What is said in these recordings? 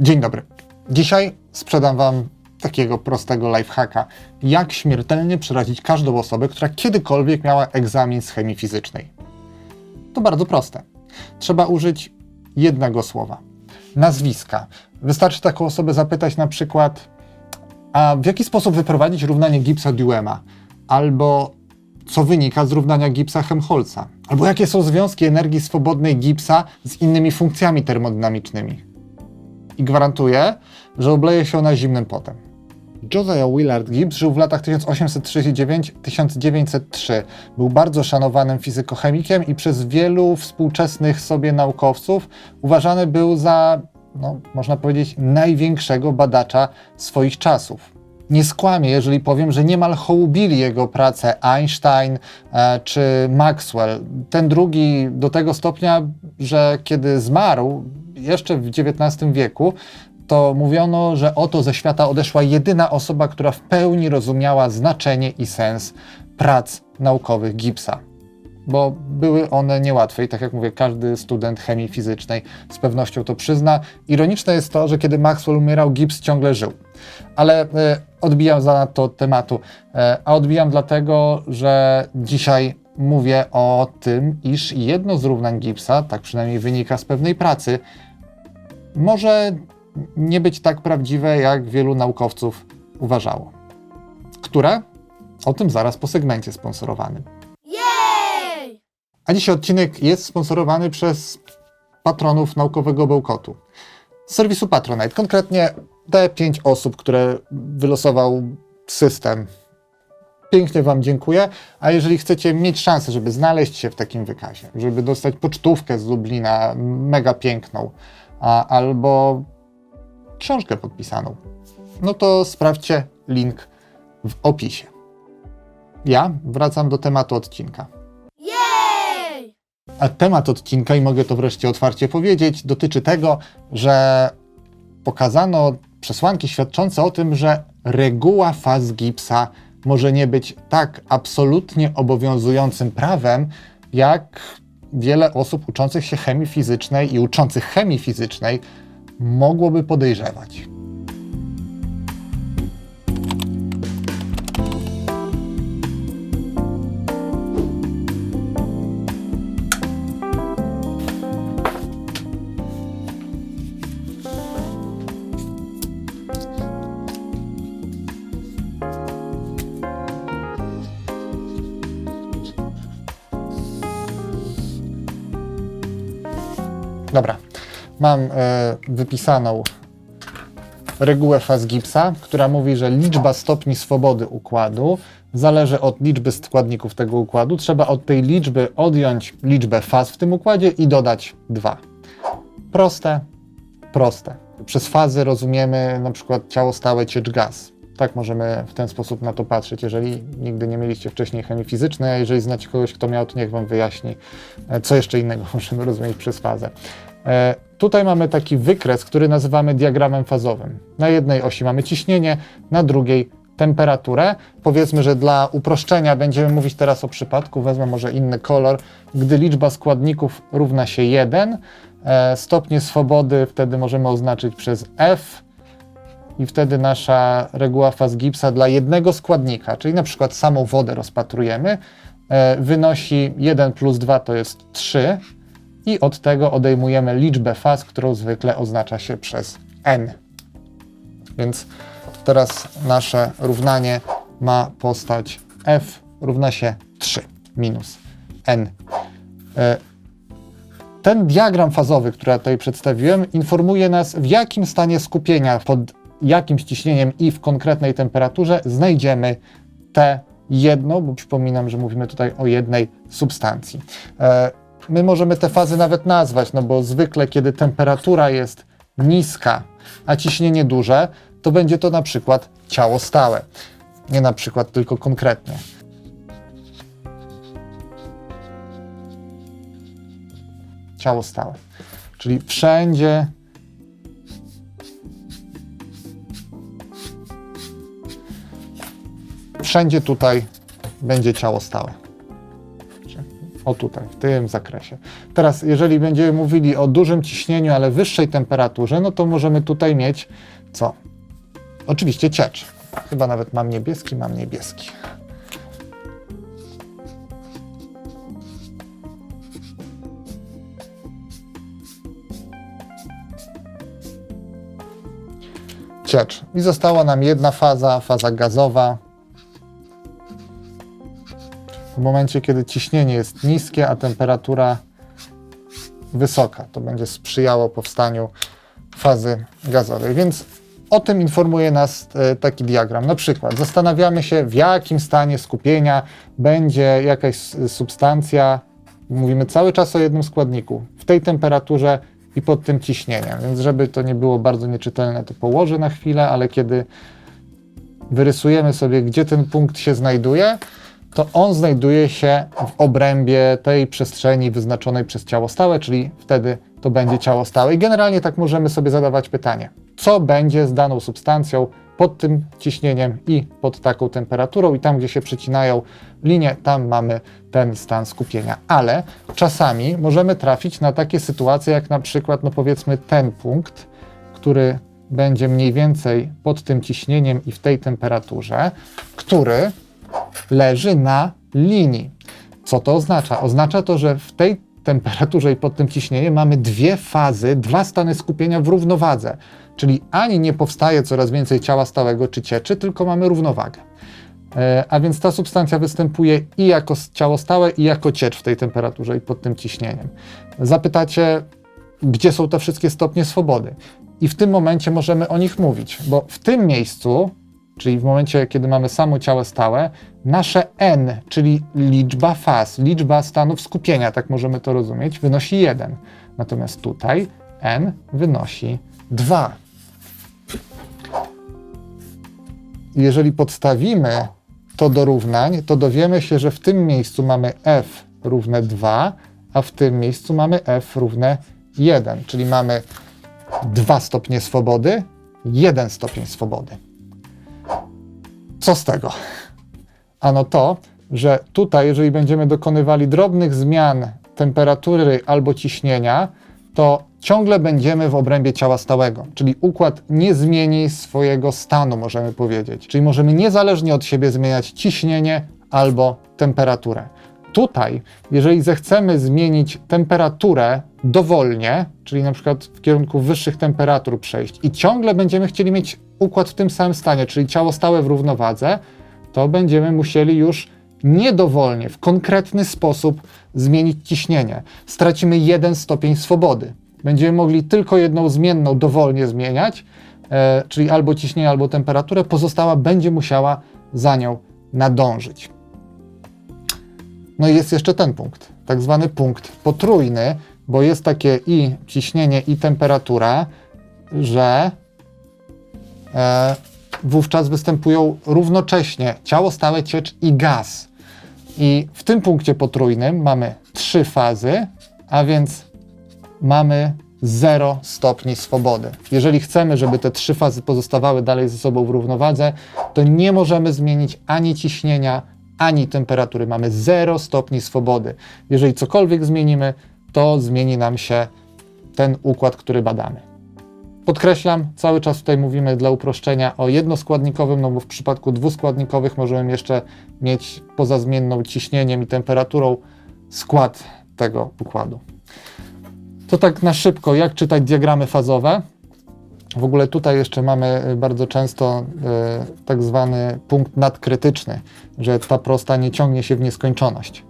Dzień dobry. Dzisiaj sprzedam Wam takiego prostego lifehacka, jak śmiertelnie przerazić każdą osobę, która kiedykolwiek miała egzamin z chemii fizycznej. To bardzo proste. Trzeba użyć jednego słowa. Nazwiska. Wystarczy taką osobę zapytać na przykład, a w jaki sposób wyprowadzić równanie gipsa Duema? Albo co wynika z równania gipsa Helmholtza? Albo jakie są związki energii swobodnej gipsa z innymi funkcjami termodynamicznymi? i gwarantuję, że obleje się ona zimnym potem. Josiah Willard Gibbs żył w latach 1839-1903. Był bardzo szanowanym fizykochemikiem i przez wielu współczesnych sobie naukowców uważany był za, no, można powiedzieć, największego badacza swoich czasów. Nie skłamię, jeżeli powiem, że niemal hołubili jego pracę Einstein e, czy Maxwell. Ten drugi do tego stopnia, że kiedy zmarł, jeszcze w XIX wieku, to mówiono, że oto ze świata odeszła jedyna osoba, która w pełni rozumiała znaczenie i sens prac naukowych Gibbsa. Bo były one niełatwe i tak jak mówię, każdy student chemii fizycznej z pewnością to przyzna. Ironiczne jest to, że kiedy Maxwell umierał, Gibbs ciągle żył. Ale e, odbijam zanadto od tematu. E, a odbijam dlatego, że dzisiaj mówię o tym, iż jedno z równań Gibbsa, tak przynajmniej wynika z pewnej pracy, może nie być tak prawdziwe, jak wielu naukowców uważało. Które? O tym zaraz po segmencie sponsorowanym. Jej! A dzisiaj odcinek jest sponsorowany przez patronów naukowego bełkotu. Serwisu Patronite, konkretnie te pięć osób, które wylosował system. Pięknie Wam dziękuję. A jeżeli chcecie mieć szansę, żeby znaleźć się w takim wykazie, żeby dostać pocztówkę z Lublina, mega piękną, a, albo książkę podpisaną, no to sprawdźcie link w opisie. Ja wracam do tematu odcinka. Jej! A temat odcinka, i mogę to wreszcie otwarcie powiedzieć, dotyczy tego, że pokazano przesłanki świadczące o tym, że reguła faz gipsa może nie być tak absolutnie obowiązującym prawem, jak wiele osób uczących się chemii fizycznej i uczących chemii fizycznej mogłoby podejrzewać. Mam e, wypisaną regułę faz Gibbsa, która mówi, że liczba stopni swobody układu zależy od liczby składników tego układu. Trzeba od tej liczby odjąć liczbę faz w tym układzie i dodać dwa. Proste, proste. Przez fazy rozumiemy na przykład ciało stałe, ciecz gaz. Tak możemy w ten sposób na to patrzeć. Jeżeli nigdy nie mieliście wcześniej chemii fizycznej, a jeżeli znacie kogoś, kto miał, to niech Wam wyjaśni, e, co jeszcze innego możemy rozumieć przez fazę. E, Tutaj mamy taki wykres, który nazywamy diagramem fazowym. Na jednej osi mamy ciśnienie, na drugiej temperaturę. Powiedzmy, że dla uproszczenia będziemy mówić teraz o przypadku, wezmę może inny kolor, gdy liczba składników równa się 1, e, stopnie swobody wtedy możemy oznaczyć przez F i wtedy nasza reguła faz Gibbsa dla jednego składnika, czyli na przykład samą wodę rozpatrujemy, e, wynosi 1 plus 2 to jest 3, i od tego odejmujemy liczbę faz, którą zwykle oznacza się przez n. Więc teraz nasze równanie ma postać f równa się 3 minus n. E, Ten diagram fazowy, który ja tutaj przedstawiłem, informuje nas, w jakim stanie skupienia pod jakim ciśnieniem i w konkretnej temperaturze znajdziemy te jedno, bo przypominam, że mówimy tutaj o jednej substancji. My możemy te fazy nawet nazwać, no bo zwykle, kiedy temperatura jest niska, a ciśnienie duże, to będzie to na przykład ciało stałe. Nie na przykład, tylko konkretnie. Ciało stałe. Czyli wszędzie wszędzie tutaj będzie ciało stałe. O tutaj, w tym zakresie. Teraz, jeżeli będziemy mówili o dużym ciśnieniu, ale wyższej temperaturze, no to możemy tutaj mieć co? Oczywiście ciecz. Chyba nawet mam niebieski, mam niebieski. Ciecz. I została nam jedna faza, faza gazowa. W momencie, kiedy ciśnienie jest niskie, a temperatura wysoka, to będzie sprzyjało powstaniu fazy gazowej. Więc o tym informuje nas e, taki diagram. Na przykład zastanawiamy się, w jakim stanie skupienia będzie jakaś substancja. Mówimy cały czas o jednym składniku, w tej temperaturze i pod tym ciśnieniem. Więc żeby to nie było bardzo nieczytelne, to położę na chwilę, ale kiedy wyrysujemy sobie, gdzie ten punkt się znajduje, to on znajduje się w obrębie tej przestrzeni wyznaczonej przez ciało stałe, czyli wtedy to będzie ciało stałe. I generalnie tak możemy sobie zadawać pytanie, co będzie z daną substancją pod tym ciśnieniem i pod taką temperaturą, i tam, gdzie się przecinają linie, tam mamy ten stan skupienia. Ale czasami możemy trafić na takie sytuacje, jak na przykład, no powiedzmy, ten punkt, który będzie mniej więcej pod tym ciśnieniem i w tej temperaturze, który leży na linii. Co to oznacza? Oznacza to, że w tej temperaturze i pod tym ciśnieniem mamy dwie fazy, dwa stany skupienia w równowadze. Czyli ani nie powstaje coraz więcej ciała stałego czy cieczy, tylko mamy równowagę. E, A więc ta substancja występuje i jako ciało stałe, i jako ciecz w tej temperaturze i pod tym ciśnieniem. Zapytacie, gdzie są te wszystkie stopnie swobody? I w tym momencie możemy o nich mówić, bo w tym miejscu, czyli w momencie, kiedy mamy samo ciało stałe, nasze n, czyli liczba faz, liczba stanów skupienia, tak możemy to rozumieć, wynosi 1. Natomiast tutaj n wynosi 2. Jeżeli podstawimy to do równań, to dowiemy się, że w tym miejscu mamy f równe 2, a w tym miejscu mamy f równe 1, czyli mamy 2 stopnie swobody, 1 stopień swobody. Co z tego? Ano to, że tutaj, jeżeli będziemy dokonywali drobnych zmian temperatury albo ciśnienia, to ciągle będziemy w obrębie ciała stałego, czyli układ nie zmieni swojego stanu, możemy powiedzieć. Czyli możemy niezależnie od siebie zmieniać ciśnienie albo temperaturę. Tutaj, jeżeli zechcemy zmienić temperaturę dowolnie, czyli na przykład w kierunku wyższych temperatur przejść i ciągle będziemy chcieli mieć układ w tym samym stanie, czyli ciało stałe w równowadze, to będziemy musieli już niedowolnie, w konkretny sposób zmienić ciśnienie. Stracimy jeden stopień swobody. Będziemy mogli tylko jedną zmienną dowolnie zmieniać, e, czyli albo ciśnienie, albo temperaturę, pozostała będzie musiała za nią nadążyć. No i jest jeszcze ten punkt, tak zwany punkt potrójny, bo jest takie i ciśnienie, i temperatura, że e, wówczas występują równocześnie ciało stałe, ciecz i gaz. I w tym punkcie potrójnym mamy trzy fazy, a więc mamy 0 stopni swobody. Jeżeli chcemy, żeby te trzy fazy pozostawały dalej ze sobą w równowadze, to nie możemy zmienić ani ciśnienia, ani temperatury. Mamy 0 stopni swobody. Jeżeli cokolwiek zmienimy, to zmieni nam się ten układ, który badamy. Podkreślam, cały czas tutaj mówimy dla uproszczenia o jednoskładnikowym, no bo w przypadku dwuskładnikowych możemy jeszcze mieć poza zmienną ciśnieniem i temperaturą skład tego układu. To tak na szybko, jak czytać diagramy fazowe. W ogóle tutaj jeszcze mamy y, bardzo często y, tak zwany punkt nadkrytyczny, że ta prosta nie ciągnie się w nieskończoność.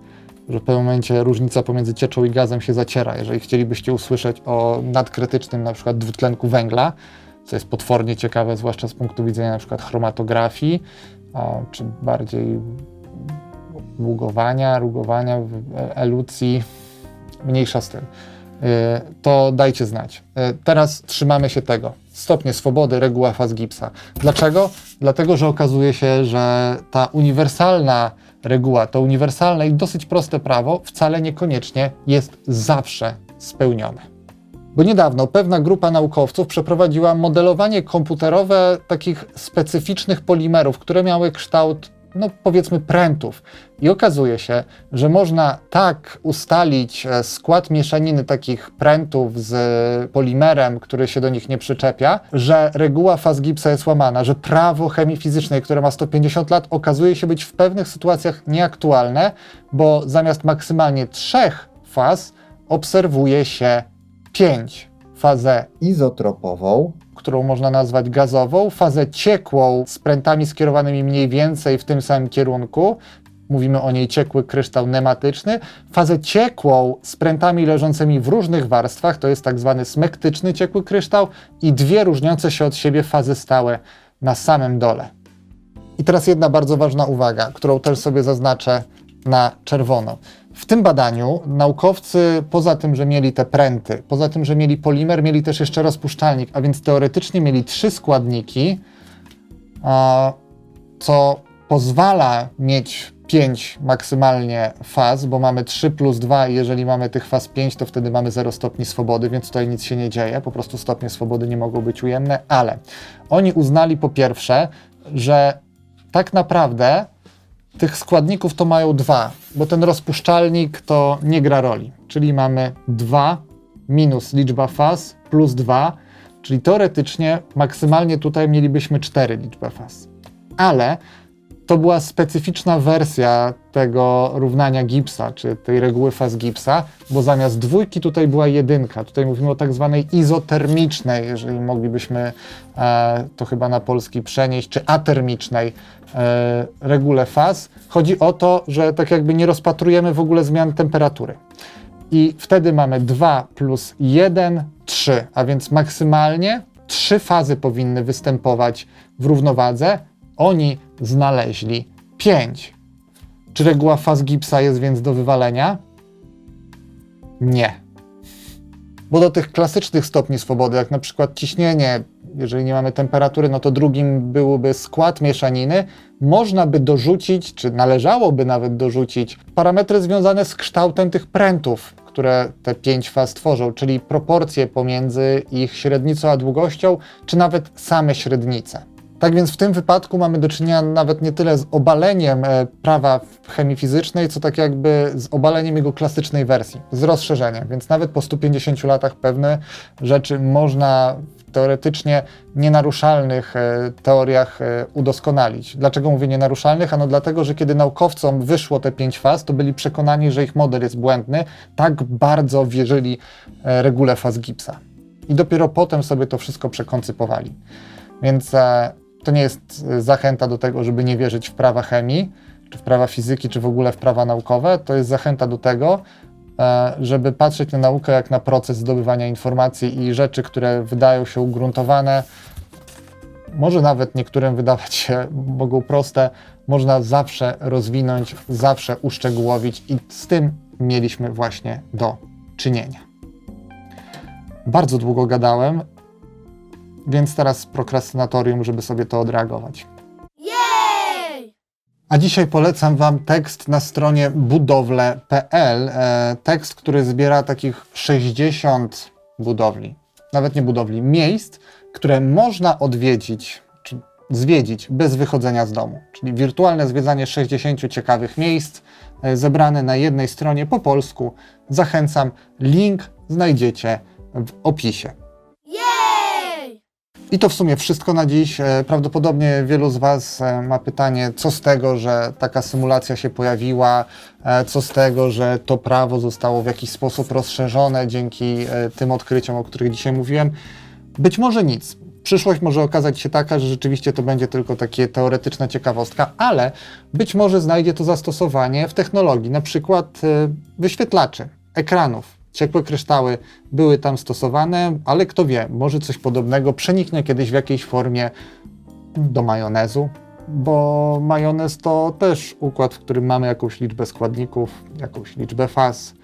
Że w pewnym momencie różnica pomiędzy cieczą i gazem się zaciera. Jeżeli chcielibyście usłyszeć o nadkrytycznym na przykład dwutlenku węgla, co jest potwornie ciekawe, zwłaszcza z punktu widzenia na przykład chromatografii, czy bardziej ługowania, rugowania, elucji, mniejsza z tym to dajcie znać. Y, Teraz trzymamy się tego. Stopnie swobody, reguła faz Gibsa. Dlaczego? Dlatego, że okazuje się, że ta uniwersalna reguła, to uniwersalne i dosyć proste prawo wcale niekoniecznie jest zawsze spełnione. Bo niedawno pewna grupa naukowców przeprowadziła modelowanie komputerowe takich specyficznych polimerów, które miały kształt no powiedzmy prętów. I okazuje się, że można tak ustalić e, skład mieszaniny takich prętów z polimerem, który się do nich nie przyczepia, że reguła faz gipsa jest łamana, że prawo chemii fizycznej, które ma 150 lat, okazuje się być w pewnych sytuacjach nieaktualne, bo zamiast maksymalnie trzech faz obserwuje się pięć. Fazę izotropową, którą można nazwać gazową, fazę ciekłą z prętami skierowanymi mniej więcej w tym samym kierunku, mówimy o niej ciekły kryształ nematyczny, fazę ciekłą z prętami leżącymi w różnych warstwach, to jest tak zwany smektyczny ciekły kryształ i dwie różniące się od siebie fazy stałe na samym dole. I teraz jedna bardzo ważna uwaga, którą też sobie zaznaczę na czerwono. W tym badaniu naukowcy, poza tym, że mieli te pręty, poza tym, że mieli polimer, mieli też jeszcze rozpuszczalnik, a więc teoretycznie mieli trzy składniki, co pozwala mieć 5 maksymalnie faz, bo mamy 3 plus 2 i jeżeli mamy tych faz 5, to wtedy mamy 0 stopni swobody, więc tutaj nic się nie dzieje, po prostu stopnie swobody nie mogą być ujemne, ale oni uznali po pierwsze, że tak naprawdę tych składników to mają dwa, bo ten rozpuszczalnik to nie gra roli, czyli mamy 2 minus liczba faz plus 2, czyli teoretycznie maksymalnie tutaj mielibyśmy 4 liczbę faz. Ale to była specyficzna wersja tego równania Gibbsa, czy tej reguły faz Gibbsa, bo zamiast dwójki tutaj była jedynka. Tutaj mówimy o tak zwanej izotermicznej, jeżeli moglibyśmy e, to chyba na polski przenieść, czy atermicznej e, regule faz. Chodzi o to, że tak jakby nie rozpatrujemy w ogóle zmian temperatury. I wtedy mamy 2 plus 1, 3, a więc maksymalnie trzy fazy powinny występować w równowadze. Oni znaleźli 5. Czy reguła faz Gibbsa jest więc do wywalenia? Nie. Bo do tych klasycznych stopni swobody, jak na przykład ciśnienie, jeżeli nie mamy temperatury, no to drugim byłby skład mieszaniny, można by dorzucić, czy należałoby nawet dorzucić parametry związane z kształtem tych prętów, które te pięć faz tworzą, czyli proporcje pomiędzy ich średnicą a długością, czy nawet same średnice. Tak więc w tym wypadku mamy do czynienia nawet nie tyle z obaleniem e, prawa chemii fizycznej, co tak jakby z obaleniem jego klasycznej wersji, z rozszerzeniem. Więc nawet po 150 latach pewne rzeczy można w teoretycznie nienaruszalnych e, teoriach e, udoskonalić. Dlaczego mówię nienaruszalnych? Ano dlatego, że kiedy naukowcom wyszło te pięć faz, to byli przekonani, że ich model jest błędny. Tak bardzo wierzyli regule faz Gibbsa. I dopiero potem sobie to wszystko przekoncypowali. Więc to nie jest e, zachęta do tego, żeby nie wierzyć w prawa chemii, czy w prawa fizyki, czy w ogóle w prawa naukowe. To jest zachęta do tego, e, żeby patrzeć na naukę jak na proces zdobywania informacji i rzeczy, które wydają się ugruntowane, może nawet niektórym wydawać się mogą proste, można zawsze rozwinąć, zawsze uszczegółowić i z tym mieliśmy właśnie do czynienia. Bardzo długo gadałem, więc teraz prokrastynatorium, żeby sobie to odreagować. Jej! A dzisiaj polecam Wam tekst na stronie budowle.pl. E, tekst, który zbiera takich 60 budowli, nawet nie budowli, miejsc, które można odwiedzić, czy zwiedzić bez wychodzenia z domu. Czyli wirtualne zwiedzanie 60 ciekawych miejsc, e, zebrane na jednej stronie po polsku. Zachęcam, link znajdziecie w opisie. I to w sumie wszystko na dziś. E, Prawdopodobnie wielu z Was e, ma pytanie, co z tego, że taka symulacja się pojawiła, e, co z tego, że to prawo zostało w jakiś sposób rozszerzone dzięki tym odkryciom, o których dzisiaj mówiłem. Być może nic. Przyszłość może okazać się taka, że rzeczywiście to będzie tylko takie teoretyczna ciekawostka, ale być może znajdzie to zastosowanie w technologii, na przykład wyświetlaczy, ekranów. Ciekłe kryształy były tam stosowane, ale kto wie, może coś podobnego przeniknie kiedyś w jakiejś formie do majonezu, bo majonez to też układ, w którym mamy jakąś liczbę składników, jakąś liczbę faz.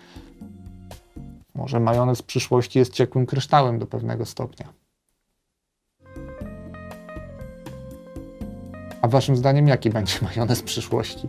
Może majonez w przyszłości jest ciekłym kryształem do pewnego stopnia. A waszym zdaniem jaki będzie majonez przyszłości?